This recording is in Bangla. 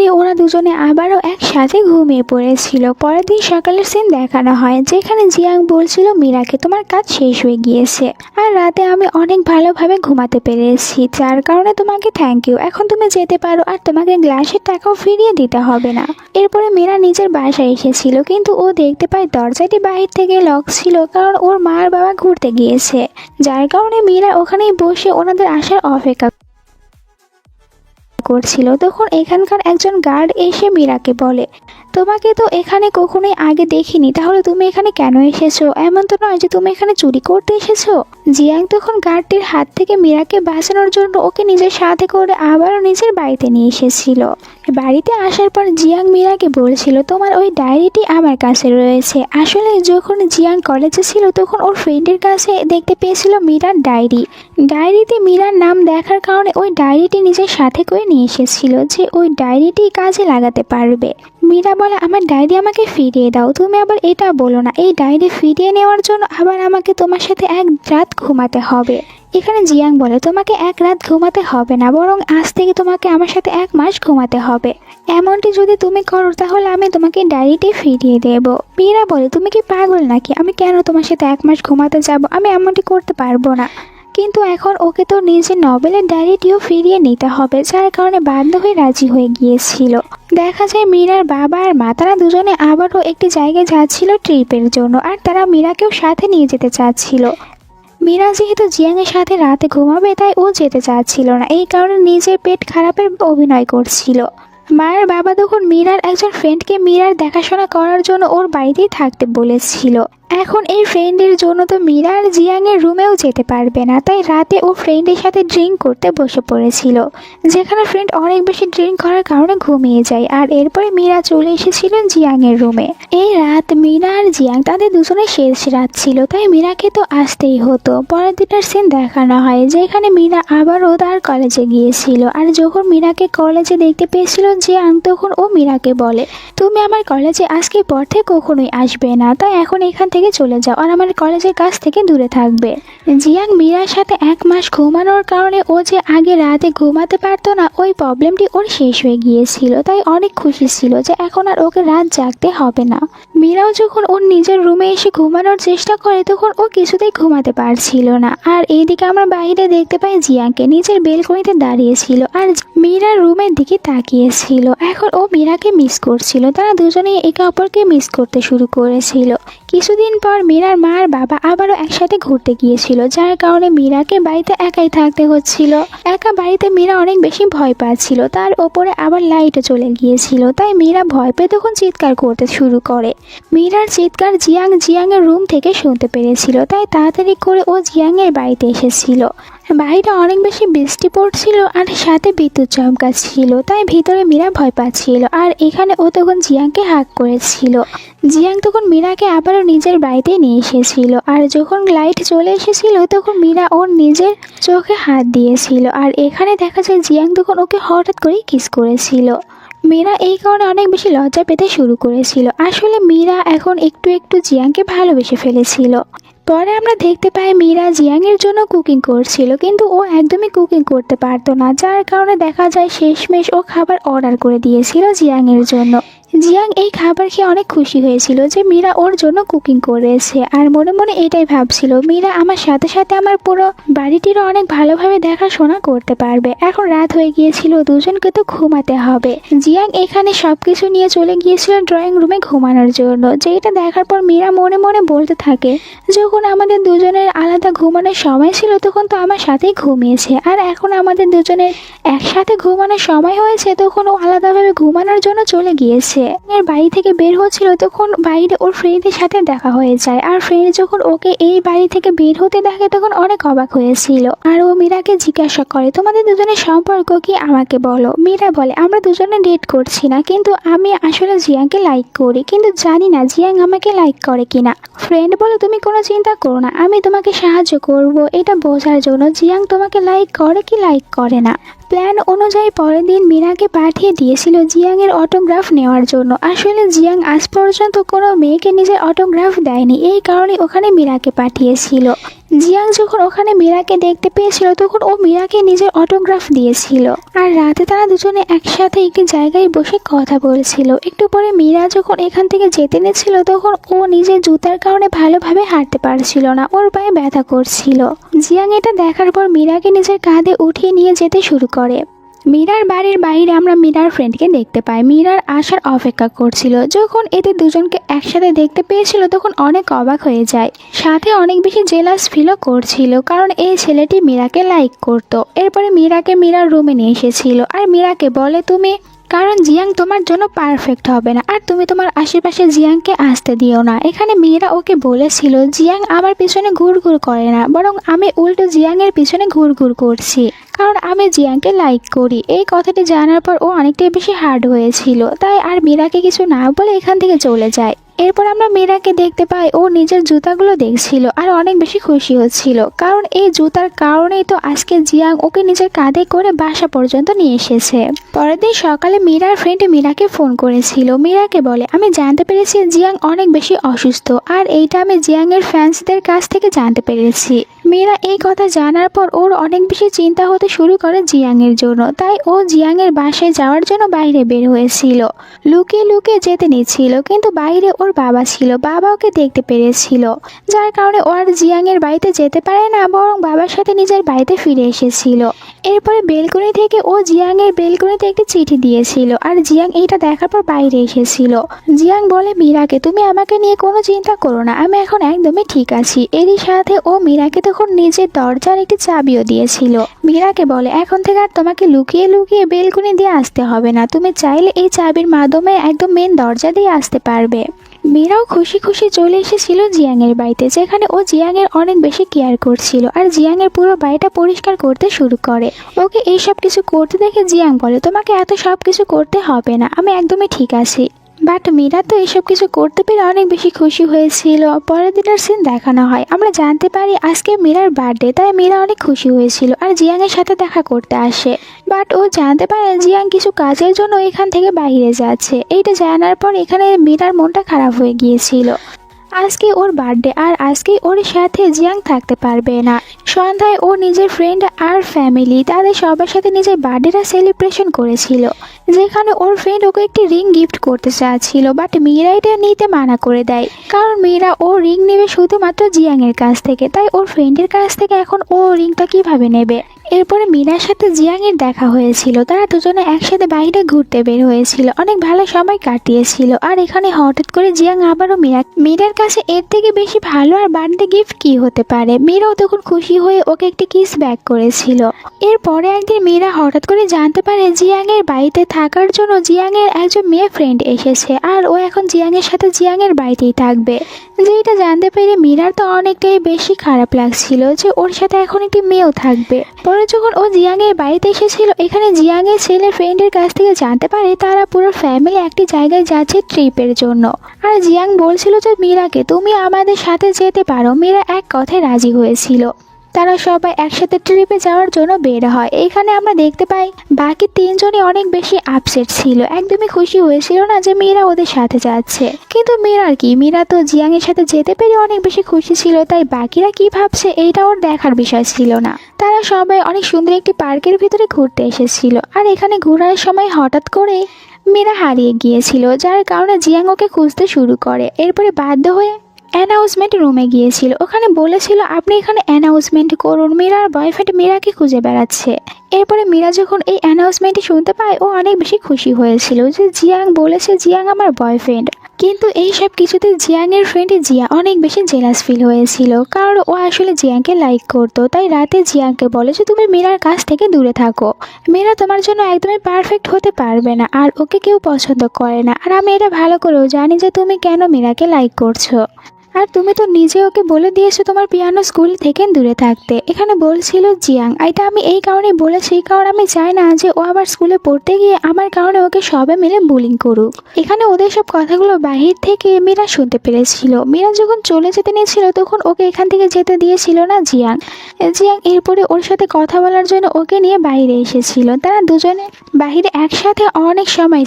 রাতে ওরা দুজনে আবারও একসাথে ঘুমিয়ে পড়েছিল। পরের দিন সকালের সিন দেখানো হয়, যেখানে জিয়াং বলছিল, মীরাকে তোমার কাজ শেষ হয়ে গিয়েছে। আর রাতে আমি অনেক ভালোভাবে ঘুমাতে পেরেছি, যার কারণে তোমাকে থ্যাংক ইউ এখন তুমি যেতে পারো আর তোমাকে গ্লাসের টাকাও ফিরিয়ে দিতে হবে না। এরপরে মীরা নিজের বাসায় এসেছিল, কিন্তু ও দেখতে পায় দরজাটি বাহির থেকে লক ছিল, কারণ ওর মা আর বাবা ঘুরতে গিয়েছে। যার কারণে মীরা ওখানেই বসে ওনাদের আসার অপেক্ষা করছিল তখন এখানকার একজন গার্ড এসে মীরাকে বলে তোমাকে তো এখানে কখনোই আগে দেখিনি। তাহলে তুমি এখানে কেন এসেছ? এমন তো নয় যে তুমি এখানে চুরি করতে এসেছ। জিয়াং তখন গার্ডটির হাত থেকে মীরাকে বাঁচানোর জন্য ওকে নিজের সাথে করে আবারও নিজের বাড়িতে নিয়ে এসেছিল। বাড়িতে আসার পর জিয়াং মীরাকে বলছিল, তোমার ওই ডায়েরিটি আমার কাছে রয়েছে। আসলে যখন জিয়াং কলেজে ছিল, তখন ওর ফ্রেন্ডের কাছে দেখতে পেয়েছিল মীরার ডায়েরি। ডায়েরিতে মীরার নাম দেখার কারণে ওই ডায়েরিটি নিজের সাথে করে নিয়ে এসেছিল যে ওই ডায়েরিটি কাজে লাগাতে পারবে। মীরা বলে, আমার ডায়েরি আমাকে ফিরিয়ে দাও। তুমি আবার এটা বলো না, এই ডায়েরি ফিরিয়ে নেওয়ার জন্য আবার আমাকে তোমার সাথে এক রাত ঘুমাতে হবে। এখানে জিয়াং বলে, তোমাকে এক রাত ঘুমাতে হবে না, বরং আজ থেকে তোমাকে আমার সাথে এক মাস ঘুমাতে হবে। এমনটি যদি তুমি করো, তাহলে আমি তোমাকে ডায়েরিটি ফিরিয়ে দেব। মীরা বলে, তুমি কি পাগল নাকি? আমি কেন তোমার সাথে এক মাস ঘুমাতে যাব? আমি এমনটি করতে পারব না। কিন্তু এখন ওকে তো নিজের নভেলের ডায়েরিটিও ফিরিয়ে নিতে হবে, যার কারণে বাধ্য হয়ে রাজি হয়ে গিয়েছিল। দেখা যায় মীরার বাবা আর মা, তারা দুজনে আবারও একটি জায়গায় যাচ্ছিল ট্রিপের জন্য, আর তারা মীরাকেও সাথে নিয়ে যেতে চাচ্ছিল। মীরা যেহেতু জিয়াংয়ের সাথে রাতে ঘুমাবে, তাই ও যেতে চাচ্ছিল না, এই কারণে নিজের পেট খারাপের অভিনয় করছিল। মায়ের বাবা তখন মীরার একজন ফ্রেন্ডকে মীরার দেখাশোনা করার জন্য ওর বাড়িতেই থাকতে বলেছিল। এখন এই ফ্রেন্ডের জন্য তো মীরা আর জিয়াংয়ের রুমেও যেতে পারবে না। তাই রাতে ও ফ্রেন্ডের সাথে ড্রিঙ্ক করতে বসে পড়েছিল। যেখানে ফ্রেন্ড অনেক বেশি ড্রিঙ্ক করার কারণে ঘুমিয়ে যায়। আর এরপরে মীরা চলে এসেছিলেন জিয়াংয়ের রুমে এই রাত মীরা আর জিয়াং তাদের দুজনের শেষ রাত ছিল। তাই মীরাকে তো আসতেই হতো। পরের দিনের সিন দেখানো হয়, যেখানে মীরা আবারও তার কলেজে গিয়েছিল। আর যখন মীরাকে কলেজে দেখতে পেয়েছিল জিয়াং, তখন ও মীরাকে বলে, তুমি আমার কলেজে আজকে পর থেকে কখনোই আসবে না। তাই এখন এখান থেকে চলে যাও আর আমার কলেজের কাছ থেকে দূরে থাকবে। জিয়াং মীরার সাথে এক মাস ঘুমানোর কারণে ও যে আগে রাতে ঘুমাতে পারতো না, ওই প্রবলেমটি ওর শেষ হয়ে গিয়েছিল। তাই অনেক খুশি ছিল যে এখন আর ওকে রাত জাগতে হবে না। মীরাও যখন ওর নিজের রুমে এসে ঘুমানোর চেষ্টা করে, তখন ও কিছুতেই ঘুমাতে পারছিল না। আর এইদিকে আমরা বাইরে দেখতে পাই জিয়াংকে নিজের বেলকনিতে দাঁড়িয়েছিল আর মীরার রুমের দিকে তাকিয়েছিল। এখন ও মীরাকে মিস করছিল। তারা দুজনেই একে অপরকে মিস করতে শুরু করেছিল। কিছুদিন পর মীরার মা আর বাবা আবারও একসাথে ঘুরতে গিয়েছিল, যার কারণে মীরাকে বাড়িতে একাই থাকতে হচ্ছিল। একা বাড়িতে মীরা অনেক বেশি ভয় পাচ্ছিল, তার ওপরে আবার লাইটও চলে গিয়েছিল, তাই মীরা ভয় পেয়ে তখন চিৎকার করতে শুরু করে। মীরার চিৎকার জিয়াং জিয়াংয়ের রুম থেকে শুনতে পেরেছিল, তাই তাড়াতাড়ি করে ও জিয়াংয়ের বাড়িতে এসেছিল। বাইরে অনেক বেশি বৃষ্টি পড়ছিল আর সাথে বিদ্যুৎ চমকাচ্ছিল, তাই ভিতরে মীরা ভয় পাচ্ছিল। আর এখানে ও তখন জিয়াংকে হাক করেছিল। জিয়াং তখন মীরাকে আবারও নিজের বাড়িতে নিয়ে এসেছিল। আর যখন লাইট চলে এসেছিল, তখন মীরা ওর নিজের চোখে হাত দিয়েছিল। আর এখানে দেখা যায় জিয়াং তখন ওকে হঠাৎ করেই কিস করেছিল। মীরা এই কারণে অনেক বেশি লজ্জা পেতে শুরু করেছিল। আসলে মীরা এখন একটু একটু জিয়াংকে ভালোবেসে ফেলেছিল। পরে আমরা দেখতে পাই মীরা জিয়াংয়ের জন্য কুকিং করছিল, কিন্তু ও একদমই কুকিং করতে পারতো না, যার কারণে দেখা যায় শেষমেশ ও খাবার অর্ডার করে দিয়েছিল জিয়াংয়ের জন্য। জিয়াং এই খাবার খেয়ে অনেক খুশি হয়েছিল যে মীরা ওর জন্য কুকিং করেছে। আর মনে মনে এটাই ভাবছিল, মীরা আমার সাথে সাথে আমার পুরো বাড়িটিরও অনেক ভালোভাবে দেখাশোনা করতে পারবে। এখন রাত হয়ে গিয়েছিল, দুজনকে তো ঘুমাতে হবে। জিয়াং এখানে সবকিছু নিয়ে চলে গিয়েছিল ড্রয়িং রুমে ঘুমানোর জন্য। যেটা দেখার পর মীরা মনে মনে বলতে থাকে, যখন আমাদের দুজনের আলাদা ঘুমানোর সময় ছিল, তখন তো আমার সাথেই ঘুমিয়েছে। আর এখন আমাদের দুজনের একসাথে ঘুমানোর সময় হয়েছে, তখন ও আলাদাভাবে ঘুমানোর জন্য চলে গিয়েছে। এর বাড়ি থেকে বের হচ্ছিল তখন বাইরে ওর ফ্রেন্ডের সাথে দেখা হয়ে যায়। আর ফ্রেন্ড যখন ওকে এই বাড়ি থেকে বের হতে দেখে তখন অনেক অবাক হয়েছিল। আর ও মীরাকে জিজ্ঞাসা করে, তোমাদের দুজনের সম্পর্ক কি? আমাকে বলো। মীরা বলে, আমরা দুজনে ডেট করছি না, কিন্তু আমি আসলে জিয়াংকে লাইক করি, কিন্তু জানি না জিয়াং আমাকে লাইক করে কিনা। ফ্রেন্ড বলে, তুমি কোনো চিন্তা করো না, আমি তোমাকে সাহায্য করব। এটা বোঝার জন্য জিয়াং তোমাকে লাইক করে কি লাইক করে না। প্ল্যান অনুযায়ী পরের দিন মীরাকে পাঠিয়ে দিয়েছিল জিয়াংয়ের অটোগ্রাফ নেওয়ার জন্য। আসলে জিয়াং আজ পর্যন্ত কোনো মেয়েকে নিজের অটোগ্রাফ দেয়নি, এই কারণে ওখানে মীরাকে পাঠিয়েছিল। জিয়াং যখন ওখানে মীরাকে দেখতে পেয়েছিল, তখন ও মীরাকে নিজের অটোগ্রাফ দিয়েছিল। আর রাতে তারা দুজনে একসাথে একটি জায়গায় বসে কথা বলছিল। একটু পরে মীরা যখন এখান থেকে যেতে নিয়েছিল তখন ও নিজের জুতার কারণে ভালোভাবে হাঁটতে পারছিল না, ওর পায়ে ব্যথা করছিল। জিয়াং এটা দেখার পর মীরাকে নিজের কাঁধে উঠিয়ে নিয়ে যেতে শুরু করে মীরার বাড়ির বাইরে আমরা মীরার ফ্রেন্ডকে দেখতে পাই। মীরার আসার অপেক্ষা করছিল। যখন এদের দুজনকে একসাথে দেখতে পেয়েছিল, তখন অনেক অবাক হয়ে যায়। সাথে অনেক বেশি জেলাস ফিলও করছিল, কারণ এই ছেলেটি মীরাকে লাইক করত। এরপরে মীরাকে মীরার রুমে নিয়ে এসেছিল। আর মীরাকে বলে, তুমি কারণ জিয়াং তোমার জন্য পারফেক্ট হবে না। আর তুমি তোমার আশেপাশে জিয়াংকে আসতে দিও না। এখানে মেয়েরা ওকে বলেছিল, জিয়াং আমার পিছনে ঘুর ঘুর করে না, বরং আমি উল্টো জিয়াংয়ের পিছনে ঘুর ঘুর করছি। কারণ আমি জিয়াংকে লাইক করি। এই কথাটি জানার পর ও অনেকটাই বেশি হার্ড হয়েছিল। তাই আর মীরাকে কিছু না বলে এখান থেকে চলে যায়। এরপর আমরা মীরাকে দেখতে পাই, ও নিজের জুতাগুলো দেখছিল আর অনেক বেশি খুশি হচ্ছিল। কারণ এই জুতার কারণেই তো আজকে জিয়াং ওকে নিজের কাঁধে করে বাসা পর্যন্ত নিয়ে এসেছে। পরের দিন সকালে মীরার ফ্রেন্ড মীরাকে ফোন করেছিল। মীরাকে বলে, আমি জানতে পেরেছি জিয়াং অনেক বেশি অসুস্থ আর এইটা আমি জিয়াংয়ের ফ্যান্সদের কাছ থেকে জানতে পেরেছি। মীরা এই কথা জানার পর ওর অনেক বেশি চিন্তা হতে শুরু করে জিয়াংয়ের জন্য। তাই ও জিয়াংয়ের বাসায় যাওয়ার জন্য বাইরে বের হয়েছিল। লুকিয়ে লুকিয়ে যেতে নিচ্ছিল, কিন্তু বাইরে ওর বাবা ছিল, বাবা ওকে দেখতে পেরেছিল। যার কারণে ও আর জিয়াংয়ের বাড়িতে যেতে পারে না, বরং বাবার সাথে নিজের বাড়িতে ফিরে এসেছিল। এরপরে বেলকুনি থেকে ও জিয়াংয়ের বেলকুনিতে একটি চিঠি দিয়েছিল, আর জিয়াং এইটা দেখার পর বাইরে এসেছিল। জিয়াং বলে, মীরাকে তুমি আমাকে নিয়ে কোনো চিন্তা করো না, আমি এখন একদমই ঠিক আছি। এরই সাথে ও মীরাকে তখন নিজের দরজার একটি চাবিও দিয়েছিল। মীরাকে বলে, এখন থেকে আর তোমাকে লুকিয়ে লুকিয়ে বেলকুনি দিয়ে আসতে হবে না, তুমি চাইলে এই চাবির মাধ্যমে একদম মেন দরজা দিয়ে আসতে পারবে। মীরাও খুশি খুশি চলে এসেছিল জিয়াংয়ের বাড়িতে, যেখানে ও জিয়াংয়ের অনেক বেশি কেয়ার করছিল আর জিয়াংয়ের পুরো বাড়িটা পরিষ্কার করতে শুরু করে। ওকে এইসব কিছু করতে দেখে জিয়াং বলে, তোমাকে এত সব কিছু করতে হবে না, আমি একদমই ঠিক আছি। বাট মীরা তো এসব কিছু করতে পেরে অনেক বেশি খুশি হয়েছিল। পরের দিনের সিন দেখানো হয়। আমরা জানতে পারি আজকে মীরার বার্থডে তাই মীরা অনেক খুশি হয়েছিল আর জিয়াংয়ের সাথে দেখা করতে আসে। বাট ও জানতে পারে জিয়াং কিছু কাজের জন্য এখান থেকে বাইরে যাচ্ছে। এইটা জানার পর এখানে মীরার মনটা খারাপ হয়ে গিয়েছিল। আজকে ওর বার্থডে আর আজকে ওর সাথে জিয়াং থাকতে পারবে না। সন্ধ্যায় ও নিজের ফ্রেন্ড আর ফ্যামিলি তাদের সবার সাথে নিজের বার্থডেটা সেলিব্রেশন করেছিল। যেখানে ওর ফ্রেন্ড ওকে একটি রিং গিফট করতে চাচ্ছিল বাট মীরা এটা নিতে মানা করে দেয়। কারণ মীরা ও রিং নেবে শুধুমাত্র জিয়াংয়ের কাছ থেকে, তাই ওর ফ্রেন্ডের কাছ থেকে এখন ও রিংটা কীভাবে নেবে? এরপরে মীরার সাথে জিয়াংয়ের দেখা হয়েছিল। তারা দুজনে একসাথে বাইরে ঘুরতে বের হয়েছিল। অনেক ভালো সময় কাটিয়েছিল। আর এখানে হঠাৎ করে জিয়াং আবারও মীরা মীরার কাছে, এর থেকে বেশি ভালো আর বার্থডে গিফট কি হতে পারে? মীরাও তখন খুশি হয়ে ওকে একটি কিস ব্যাক করেছিল। এরপরে একদিন মীরা হঠাৎ করে জানতে পারে জিয়াংয়ের বাড়িতে থাকার জন্য জিয়াংয়ের একজন মেয়ে ফ্রেন্ড এসেছে। আর ও এখন জিয়াংয়ের সাথে জিয়াংয়ের বাড়িতেই থাকবে। যেটা জানতে পেরে মীরার তো অনেকটাই বেশি খারাপ লাগছিল যে ওর সাথে এখন একটি মেয়েও থাকবে। পরে যখন ও জিয়াংয়ের বাড়িতে এসেছিল, এখানে জিয়াংয়ের ছেলে ফ্রেন্ডের কাছ থেকে জানতে পারে তারা পুরো ফ্যামিলি একটি জায়গায় যাচ্ছে ট্রিপের জন্য। আর জিয়াং বলছিল যে, মীরাকে তুমি আমাদের সাথে যেতে পারো। মীরা এক কথায় রাজি হয়েছিল। তারা সবাই একসাথে ট্রিপে যাওয়ার জন্য বের হয়। এখানে আমরা দেখতে পাই বাকি তিনজনই অনেক বেশি আপসেট ছিল। একদমই খুশি হয়েছিল না যে মীরা ওদের সাথে যাচ্ছে। কিন্তু মীরার কি? মীরা তো জিয়াংয়ের সাথে যেতে পেরে অনেক বেশি খুশি ছিল, তাই বাকিরা কি ভাবছে এইটা ওর দেখার বিষয় ছিল না। তারা সবাই অনেক সুন্দর একটি পার্কের ভিতরে ঘুরতে এসেছিল। আর এখানে ঘোরার সময় হঠাৎ করে মীরা হারিয়ে গিয়েছিল, যার কারণে জিয়াং ওকে খুঁজতে শুরু করে। এরপরে বাধ্য হয়ে অ্যানাউন্সমেন্ট রুমে গিয়েছিল। ওখানে বলেছিল, আপনি এখানে অ্যানাউন্সমেন্ট করুন। মীরার বয়ফ্রেন্ড মীরাকে খুঁজে বেড়াচ্ছে। এরপরে মীরা যখন এই অ্যানাউন্সমেন্টটি শুনতে পায়, ও অনেক বেশি খুশি হয়েছিল যে জিয়াং বলেছে, জিয়াং আমার বয়ফ্রেন্ড কিন্তু এই সব কিছুতে জিয়াংয়ের ফ্রেন্ড জিয়া অনেক বেশি জেলাস ফিল হয়েছিল। কারণ ও আসলে জিয়াংকে লাইক করতো। তাই রাতে জিয়াংকে বলে যে, তুমি মীরার কাছ থেকে দূরে থাকো। মীরা তোমার জন্য একদমই পারফেক্ট হতে পারবে না আর ওকে কেউ পছন্দ করে না। আর আমি এটা ভালো করেও জানি যে তুমি কেন মীরাকে লাইক করছ। আর তুমি তো নিজে ওকে বলে দিয়েছ তোমার পিয়ানো স্কুল থেকে দূরে থাকতে। এখানে বলছিল জিয়াং। এটা আমি এই কারণে বলেছি কারণ আমি চাই না যে ও আবার স্কুলে পড়তে গিয়ে আমার কারণে ওকে সবে মিলে বুলিং করুক। এখানে ওদের সব কথাগুলো বাহির থেকে মীরা শুনতে পেরেছিল। মীরা যখন চলে যেতে নিয়েছিল তখন ওকে এখান থেকে যেতে দিয়েছিল না জিয়াং। জিয়াং এরপরে ওর সাথে কথা বলার জন্য ওকে নিয়ে বাইরে এসেছিল। তারা দুজনে বাইরে একসাথে অনেক সময়